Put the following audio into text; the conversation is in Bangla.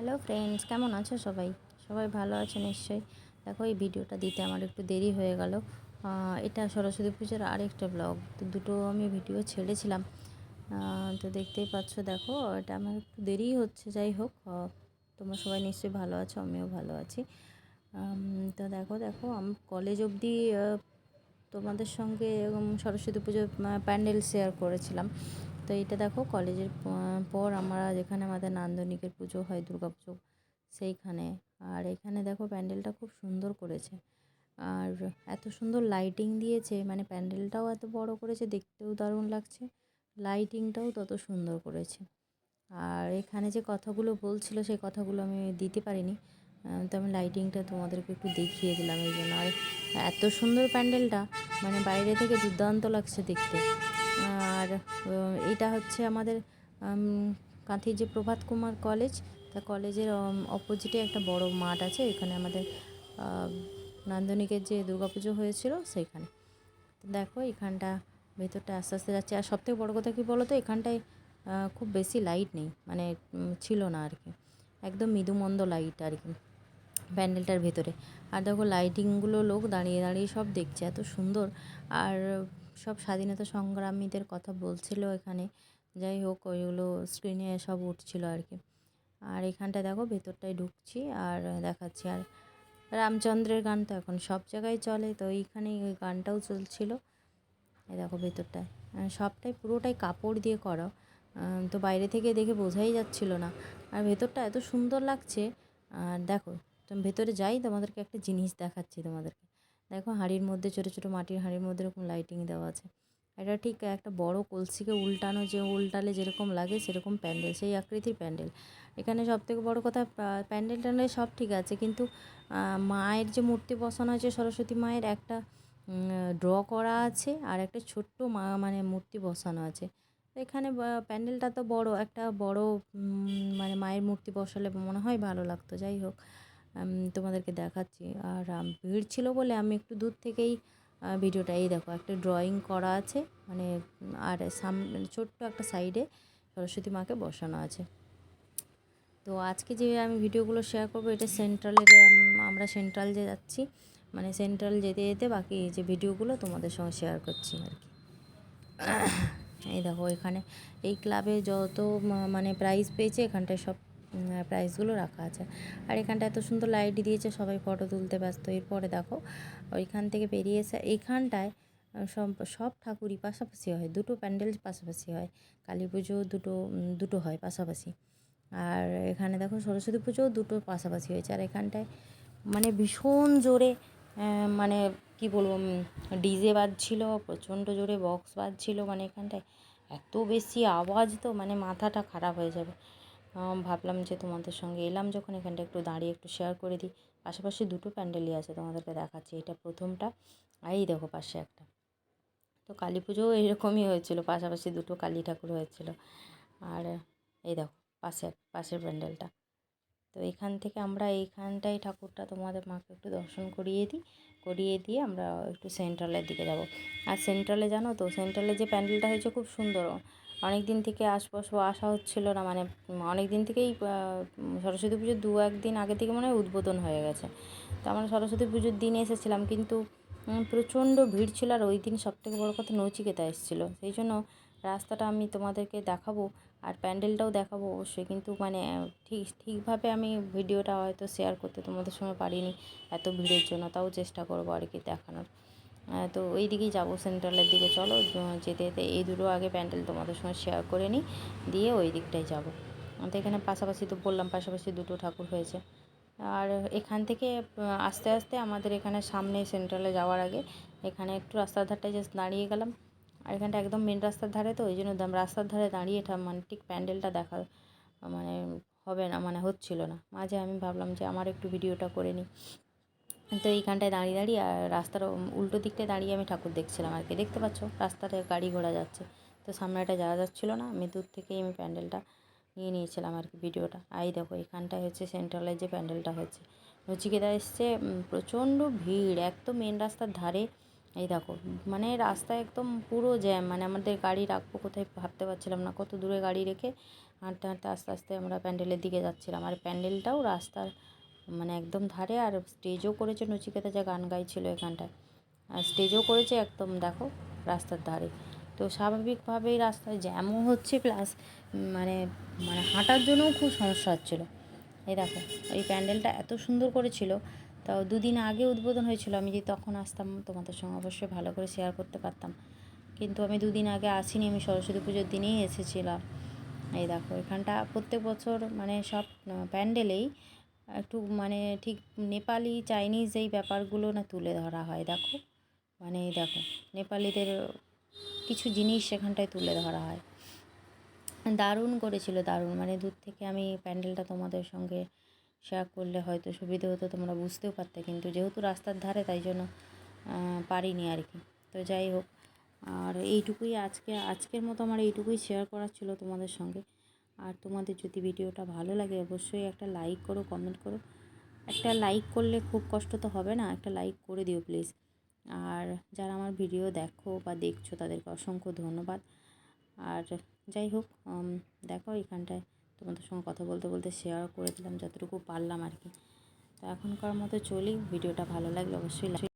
হ্যালো ফ্রেন্ডস কেমন আছো সবাই? সবাই ভালো আছে নিশ্চয়ই। দেখো, এই ভিডিওটা দিতে আমার একটু দেরি হয়ে গেল। এটা সরস্বতী পুজোর আরেকটা ব্লগ তো দুটো আমি ভিডিও ছেড়েছিলাম। তো দেখতেই পাচ্ছ, দেখো, এটা আমার একটু দেরিই হচ্ছে, যাই হোক। তোমরা সবাই নিশ্চয়ই ভালো আছো, আমিও ভালো আছি। তো দেখো দেখো, আমি কলেজ অবধি তোমাদের সঙ্গে সরস্বতী পুজোর প্যান্ডেল শেয়ার করেছিলাম। তো এটা দেখো কলেজের পর আমরা যেখানে আমাদের নান্দনিকের পুজো হয় দুর্গা পুজো সেইখানে। আর এখানে দেখো প্যান্ডেলটা খুব সুন্দর করেছে। আর এত সুন্দর লাইটিং দিয়েছে মানে প্যান্ডেলটাও এত বড় করেছে, দেখতেও দারুণ লাগছে। লাইটিংটাও তত সুন্দর করেছে। আর এখানে যে কথাগুলো বলছিল, সেই কথাগুলো আমি দিতে পারিনি। তো আমি লাইটিংটা তোমাদেরকে একটু দেখিয়ে দিলাম এই জন্য। আর এত সুন্দর প্যান্ডেলটা মানে বাইরে থেকে দুর্দান্ত লাগছে দেখতে। আর এটা হচ্ছে আমাদের কাঁথির যে প্রভাত কুমার কলেজ, তা কলেজের অপোজিটে একটা বড় মাঠ আছে, এখানে আমাদের নান্দনিকের যে দুর্গাপুজো হয়েছিল সেইখানে। দেখো এখানটা ভেতরটা আস্তে আস্তে যাচ্ছে, আর সবথেকে বড় কথা কী বলো তো এখানটায় খুব বেশি লাইট নেই মানে ছিল না আর কি, একদম মৃদুমন্দ লাইট আর কি, প্যান্ডেলটার ভেতরে। আর দেখো লাইটিংগুলো লোক দাঁড়িয়ে দাঁড়িয়ে সব দেখছে, এত সুন্দর। আর সব স্বাধীনতা সংগ্রামীদের কথা বলছিল এখানে। যাই হোক, ওইগুলো স্ক্রিনে সব উঠছিল আর কি। আর এখানটা দেখো, ভেতরটায় ঢুকছি আর দেখাচ্ছি। আর রামচন্দ্রের গান তো এখন সব জায়গায় চলে, তো এইখানে ওই গানটাও চলছিল। দেখো ভেতরটায়। সবটাই পুরোটাই কাপড় দিয়ে করা। তো বাইরে থেকে দেখে বোঝাই যাচ্ছিল না। আর ভেতরটা এত সুন্দর লাগছে। আর দেখো ভেতরে যাই, তোমাদেরকে একটা জিনিস দেখাচ্ছি তোমাদেরকে। দেখো হাঁড়ির মধ্যে, ছোটো ছোটো মাটির হাঁড়ির মধ্যে এরকম লাইটিং দেওয়া আছে। এটা ঠিক একটা বড় কলসিকে উল্টানো, যে উল্টালে যেরকম লাগে সেরকম প্যান্ডেল, সেই আকৃতির প্যান্ডেল। এখানে সব থেকে বড়ো কথা প্যান্ডেল ট্যান্ডেল সব ঠিক আছে, কিন্তু মায়ের যে মূর্তি বসানো আছে সরস্বতী মায়ের একটা ড্র করা আছে আর একটা ছোট্ট মা মানে মূর্তি বসানো আছে। এখানে প্যান্ডেলটা তো বড়, একটা বড় মানে মায়ের মূর্তি বসালে মনে হয় ভালো লাগতো, যাই হোক। তোমাদেরকে দেখাচ্ছি। আর ভিড় ছিল বলে আমি একটু দূর থেকেই ভিডিওটা, এই দেখো, একটা ড্রয়িং করা আছে। মানে আর সামনে ছোট্ট একটা সাইডে সরস্বতী মাকে বসানো আছে। তো আজকে যে আমি ভিডিওগুলো শেয়ার করব, এটা সেন্ট্রালের আমরা সেন্ট্রাল যে যাচ্ছি মানে সেন্ট্রাল যেতে যেতে বাকি যে ভিডিওগুলো তোমাদের সঙ্গে শেয়ার করছি আর কি। এই দেখো, এখানে এই ক্লাবে যত মানে প্রাইজ পেয়েছে, এখানটায় সব প্রাইজগুলো রাখা আছে। আর এখানটা এত সুন্দর লাইট দিয়েছে, সবাই ফটো তুলতে ব্যস্ত। এরপরে দেখো, ওইখান থেকে বেরিয়ে এসে এইখানটায় সব সব ঠাকুরই পাশাপাশি হয়, দুটো প্যান্ডেল পাশাপাশি হয়। কালী পুজো দুটো দুটো হয় পাশাপাশি। আর এখানে দেখো সরস্বতী পুজোও দুটো পাশাপাশি হয়েছে। আর এখানটায় মানে ভীষণ জোরে মানে কি বলব ডিজে বাজছিল, প্রচণ্ড জোরে বক্স বাজছিল মানে এখানটায় এত বেশি আওয়াজ তো মানে মাথাটা খারাপ হয়ে যাবে। ভাবলাম যে তোমাদের সঙ্গে এলাম যখন এখানটা একটু দাঁড়িয়ে একটু শেয়ার করে দিই। পাশাপাশি দুটো প্যান্ডেলই আছে তোমাদেরকে দেখাচ্ছি, এটা প্রথমটা আর এই দেখো পাশে একটা। তো কালী পুজোও এরকমই হয়েছিল, পাশাপাশি দুটো কালী ঠাকুর হয়েছিল। আর এই দেখো পাশে পাশের প্যান্ডেলটা। তো এখান থেকে আমরা এইখানটাই ঠাকুরটা তোমাদের মাকে একটু দর্শন করিয়ে দিই, করিয়ে দিয়ে আমরা একটু সেন্ট্রালের দিকে যাব। আর সেন্ট্রালে জানো তো সেন্ট্রালে যে প্যান্ডেলটা হয়েছে খুব সুন্দর। অনেক দিন থেকে আশপাশ আসা হচ্ছিল না মানে অনেক দিন থেকেই সরস্বতী পুজোর দু একদিন আগে থেকে মনে হয় উদ্বোধন হয়ে গেছে। তো আমরা সরস্বতী পুজোর দিন এসেছিলাম, কিন্তু প্রচণ্ড ভিড় ছিল আর ওই দিন সবথেকে বড় কথা নচিকেতা এসেছিল। সেই জন্য রাস্তাটা আমি তোমাদেরকে দেখাবো আর প্যান্ডেলটাও দেখাবো অবশ্যই, কিন্তু মানে ঠিক, ঠিকভাবে আমি ভিডিওটা হয়তো শেয়ার করতে তোমাদের সঙ্গে পারিনি, এত ভিড়ের জন্য, তাও চেষ্টা করব আর কি দেখানোর। তো ওই দিকেই যাব সেন্ট্রালের দিকে চলো যেতে যেতে এই দুটো আগে প্যান্ডেল তোমাদের সঙ্গে শেয়ার করে নিই, দিয়ে ওই দিকটাই যাব। তো এখানে পাশাপাশি তো বললাম, পাশাপাশি দুটো ঠাকুর হয়েছে। আর এখান থেকে আস্তে আস্তে আমাদের এখানে সামনে সেন্ট্রালে যাওয়ার আগে, এখানে একটু রাস্তার ধারটায় জাস্ট দাঁড়িয়ে গেলাম। আর এখানটা একদম মেন রাস্তার ধারে তো, ওই জন্য রাস্তার ধারে দাঁড়িয়ে মানে ঠিক প্যান্ডেলটা দেখা মানে হবে না মানে হচ্ছিল না। মাঝে আমি ভাবলাম যে আমার একটু ভিডিওটা করে নিই। তো এইখানটায় দাঁড়িয়ে দাঁড়িয়ে, আর রাস্তার উল্টো দিকটায় দাঁড়িয়ে আমি ঠাকুর দেখছিলাম আর কি। দেখতে পাচ্ছ? রাস্তাতে গাড়ি ঘোড়া যাচ্ছে। তো সামনেটা যাওয়া যাচ্ছিল না? আমি দূর থেকেই আমি প্যান্ডেলটা নিয়ে নিয়েছিলাম আর কি ভিডিওটা। আর এই দেখো এখানটায় হচ্ছে সেন্ট্রালের যে প্যান্ডেলটা হচ্ছে। নচিকেতা এসছে প্রচণ্ড ভিড়, একদম মেন রাস্তার ধারে। এই দেখো মানে রাস্তায় একদম পুরো জ্যাম মানে আমাদের গাড়ি রাখব কোথায় ভাবতে পারছিলাম না। কত দূরে গাড়ি রেখে হাঁটতে হাঁটতে আস্তে আস্তে আমরা প্যান্ডেলের দিকে যাচ্ছিলাম। আর প্যান্ডেলটাও রাস্তার মানে একদম ধারে আর স্টেজও করেছে নচিকেতা, যা গান গাইছিল এখানটায়। আর স্টেজও করেছে একদম, দেখো, রাস্তার ধারে। তো স্বাভাবিকভাবেই রাস্তায় জ্যামও হচ্ছে প্লাস মানে মানে হাঁটার জন্যও খুব সমস্যা হচ্ছিল। এই দেখো, এই প্যান্ডেলটা এত সুন্দর করেছিল। তাও দুদিন আগে উদ্বোধন হয়েছিল, আমি যদি তখন আসতাম, তোমাদের সঙ্গে অবশ্যই ভালো করে শেয়ার করতে পারতাম। কিন্তু আমি দুদিন আগে আসিনি, আমি সরস্বতী পুজোর দিনেই এসেছিলাম। এই দেখো, এখানটা প্রত্যেক বছর মানে সব প্যান্ডেলেই একটু মানে ঠিক নেপালি, চাইনিজ এই ব্যাপারগুলো না তুলে ধরা হয়, দেখো। মানে দেখো, নেপালিদের কিছু জিনিস সেখানটায় তুলে ধরা হয়। দারুণ করেছিল, দারুণ। মানে দূর থেকে আমি প্যান্ডেলটা তোমাদের সঙ্গে শেয়ার করলে হয়তো সুবিধে হতো, তোমরা বুঝতেও পারতে। কিন্তু যেহেতু রাস্তার ধারে, তাই জন্য পারিনি আর কি। তো যাই হোক, আর এইটুকুই আজকে, আজকের মতো আমার এইটুকুই শেয়ার করার ছিল তোমাদের সঙ্গে। আর তোমাদের যদি ভিডিওটা ভালো লাগে অবশ্যই একটা লাইক করো কমেন্ট করো। একটা লাইক করলে খুব কষ্ট তো হবে না, একটা লাইক করে দিও প্লিজ আর যারা আমার ভিডিও দেখো বা দেখছ তাদেরকে অসংখ্য ধন্যবাদ। আর যাই হোক দেখো এখানটায় তোমাদের সঙ্গে কথা বলতে বলতে শেয়ার করে দিলাম যতটুকু পারলাম আর কি। তো এখনকার মতো চলি, ভিডিওটা ভালো লাগলে অবশ্যই